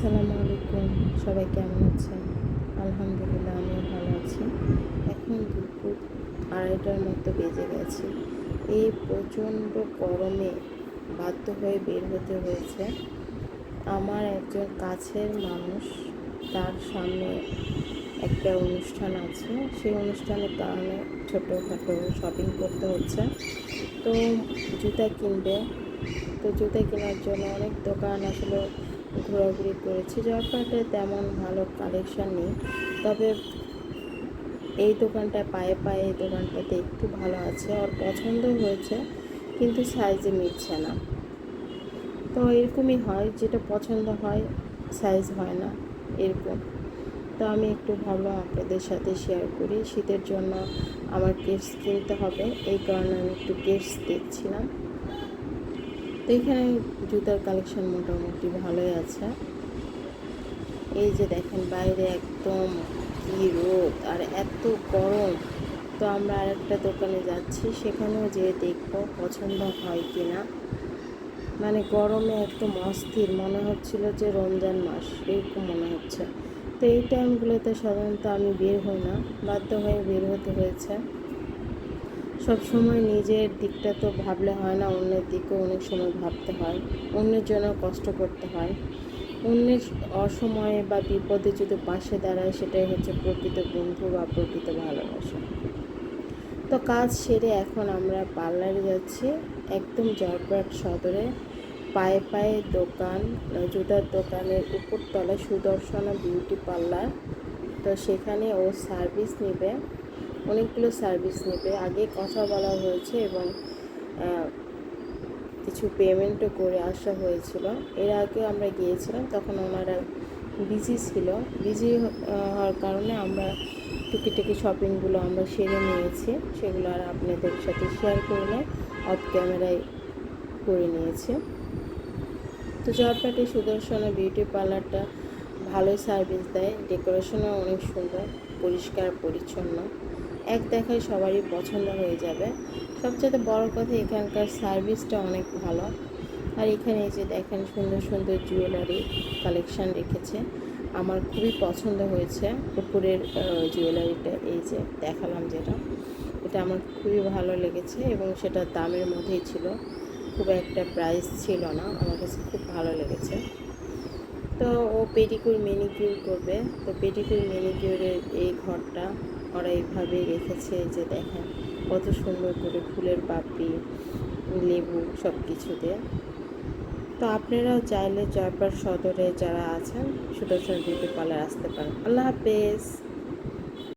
আসসালামু আলাইকুম। সবাই কেমন আছেন? আলহামদুলিল্লাহ, আমিও ভালো আছি। এখন দুপুর আড়াইটার মতো বেজে গেছে। এই প্রচণ্ড গরমে বাধ্য হয়ে বের হতে হয়েছে। আমার একজন কাছের মানুষ, তার সামনে একটা অনুষ্ঠান আছে। সেই অনুষ্ঠানের কারণে ছোটোখাটো শপিং করতে হচ্ছে। তো জুতা কিনবে তো জুতা কেনার জন্য অনেক দোকান আসলে ঘোরাঘুরি করেছি, যার জয়পাটে তেমন ভালো কালেকশন নেই। তবে এই দোকানটা পায়ে পায়ে এই দোকানটাতে একটু ভালো আছে ওর পছন্দ হয়েছে, কিন্তু সাইজে মিলছে না। তো এরকমই হয়, যেটা পছন্দ হয় সাইজ হয় না, এরকম। তো আমি একটু ভাবলাম আপনাদের সাথে শেয়ার করি, শীতের জন্য আমার কেটস কিনতে হবে, এই কারণে আমি একটু কেটস দেখছিলাম। তো এখানে জুতার কালেকশন মোটামুটি ভালোই আছে। এই যে দেখেন, বাইরে একদম কি রোদ আর এত গরম। তো আমরা আরেকটা দোকানে যাচ্ছি, সেখানেও যেয়ে দেখব পছন্দ হয় কি না মানে গরমে একদম অস্থির, মনে হচ্ছিল যে রমজান মাস, এরকম মনে হচ্ছে। তো এই টাইমগুলোতে সাধারণত আমি বের হই না, বাধ্য হয়ে বের হতে হয়েছে। সব সময় নিজের দিকটা তো ভাবলে হয় না, অন্যের দিকেও অনেক সময় ভাবতে হয়। অন্যের জন্য কষ্ট করতে হয়। অন্যের অসময়ে বা বিপদে যদি পাশে দাঁড়ায়, সেটাই হচ্ছে প্রকৃত বন্ধু বা প্রকৃত ভালোবাসা। তো কাজ সেরে এখন আমরা পার্লারে যাচ্ছি, একদম জয়পুরহাট সদরে। পায়ে পায়ে দোকান, জুতার দোকানের উপরতলায় সুদর্শনা বিউটি পার্লার। তো সেখানে ও সার্ভিস নেবে। অনেকগুলো সার্ভিস নেবে। আগে কথা বলা হয়েছে এবং কিছু পেমেন্টও করে আসা হয়েছিল। এর আগে আমরা গিয়েছিলাম, তখন ওনারা বিজি ছিল। বিজি হওয়ার কারণে আমরা টুকিটাকি শপিংগুলো আমরা সেরে নিয়েছি। সেগুলো আর আপনাদের সাথে শেয়ার করে নেয় অফ ক্যামেরায় করে নিয়েছি। তো জবটাটি সুদর্শন বিউটি পার্লারটা ভালোই সার্ভিস দেয়। ডেকোরেশনও অনেক সুন্দর, পরিষ্কার, পরিচ্ছন্ন। এক দেখায় সবারই পছন্দ হয়ে যাবে। সবচেয়ে বড় কথা, এখানকার সার্ভিসটা অনেক ভালো। আর এখানে যে দেখেন, সুন্দর সুন্দর জুয়েলারি কালেকশন রেখেছে। আমার খুবই পছন্দ হয়েছে উপরের জুয়েলারিটা এই যে দেখালাম যেটা, এটা আমার খুবই ভালো লেগেছে এবং সেটা দামের মধ্যেই ছিল। খুব একটা প্রাইস ছিল না, আমার কাছে খুব ভালো লেগেছে। তো ও পেডিকুর মেনিকিউর করবে। তো পেডিকুর মেনিকিউরের এই ঘরটা ওরা এইভাবে রেখেছে যে দেখেন কত সুন্দর করে ফুলের পাপড়ি লেবু সব কিছুতে তো আপনারাও চাইলে জয়পার সদরে যারা আছেন, সুদর্শন বিউটি পার্লার আসতে পারেন। আল্লাহ হাফেজ।